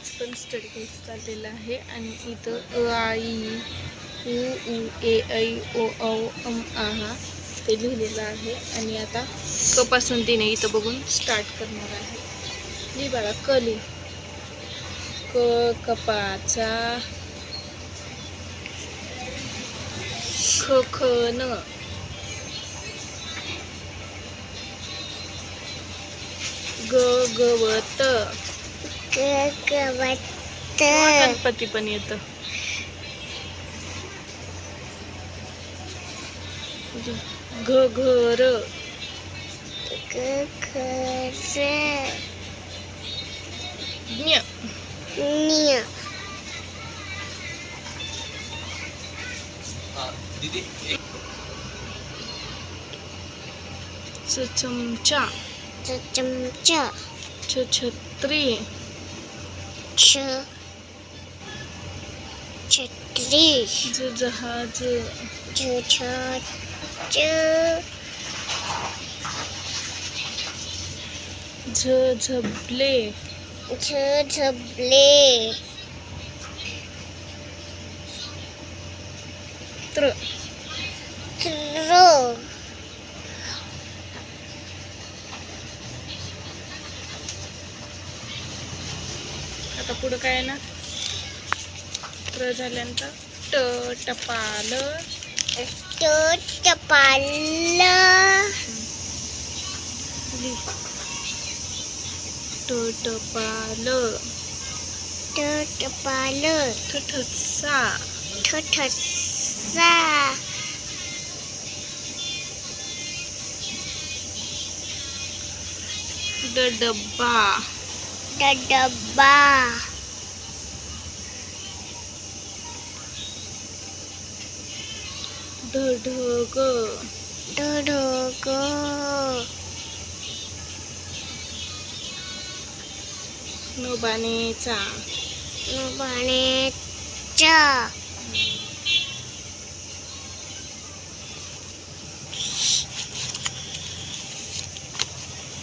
आज पण स्टडी घ्यायचं चाललेला आहे आणि इथं अ आई उ उ ए ऐ ओ औ अम आहा ते लिहिलेलं आहे. आणि आता कपासून तिने इथं बघून स्टार्ट करणार आहे. लिही बघा कली. क कपाचा. ख ख न. ग गवत गणपती पण येत घ घर गखर ज्ञ निय च चमचा चमचा छ छत्री छ छत्री ज जहाज छ छ च झ झबले झ झबले त्र त्र आता पुढं काय आहे ना? त्र झाल्यानंतर ट टपाल. टपाल. टपाल टपाल. ठ ठसा ठ ठसा ड डब्बा. ड डब्बा ढ ढग ढ ढग न बाणेचा पाण्याच्या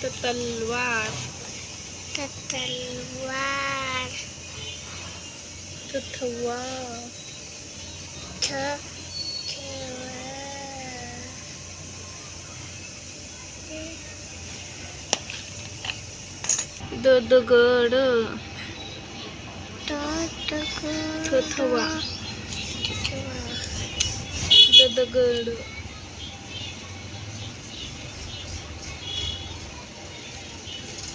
त तलवार. the keluar to the world to the world to the world to the Terteluar. To the Dodogoro. To the Dodogoro.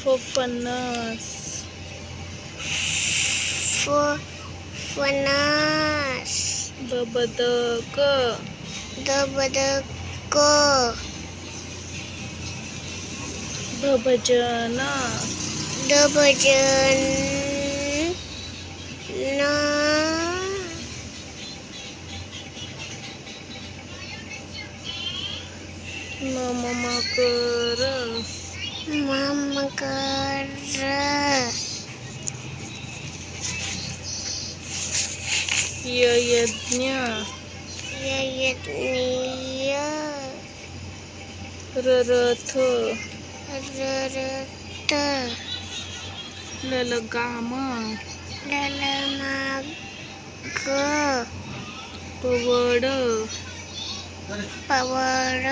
Fofanas. Fofanas. Babadaka. Babadaka. Babajana. Babajana. Mama Makara. मकर यज्ञ यज्ञीय र रथ ररत ललगाम ललमाग पवड पवळ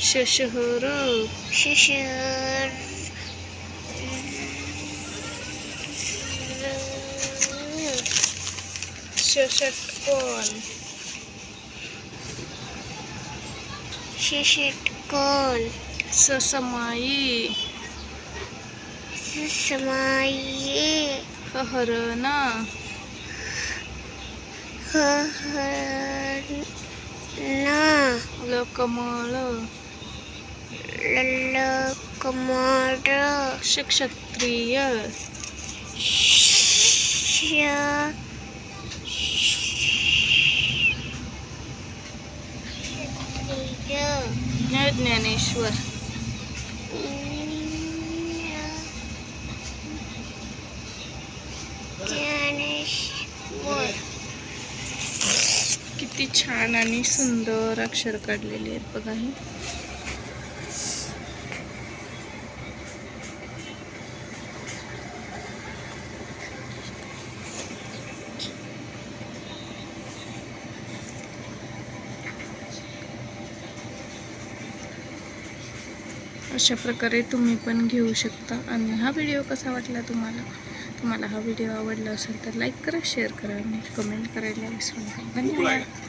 ششهر ششهر ششتكون ششتكون سسمائي سسمائي هرنا هرنا لكمالو ललकमळ क्षत्रिय ज्ञानेश्वर. किती छान आणि सुंदर अक्षर काढलेले आहेत बघा हे. अशा प्रकारे तुम्ही पण घेऊ शकता. आणि हा व्हिडिओ कसा वाटला तुम्हाला? तुम्हाला हा व्हिडिओ आवडला असेल तर लाईक करा शेअर करा आणि कमेंट करायला विसरू नका. धन्यवाद.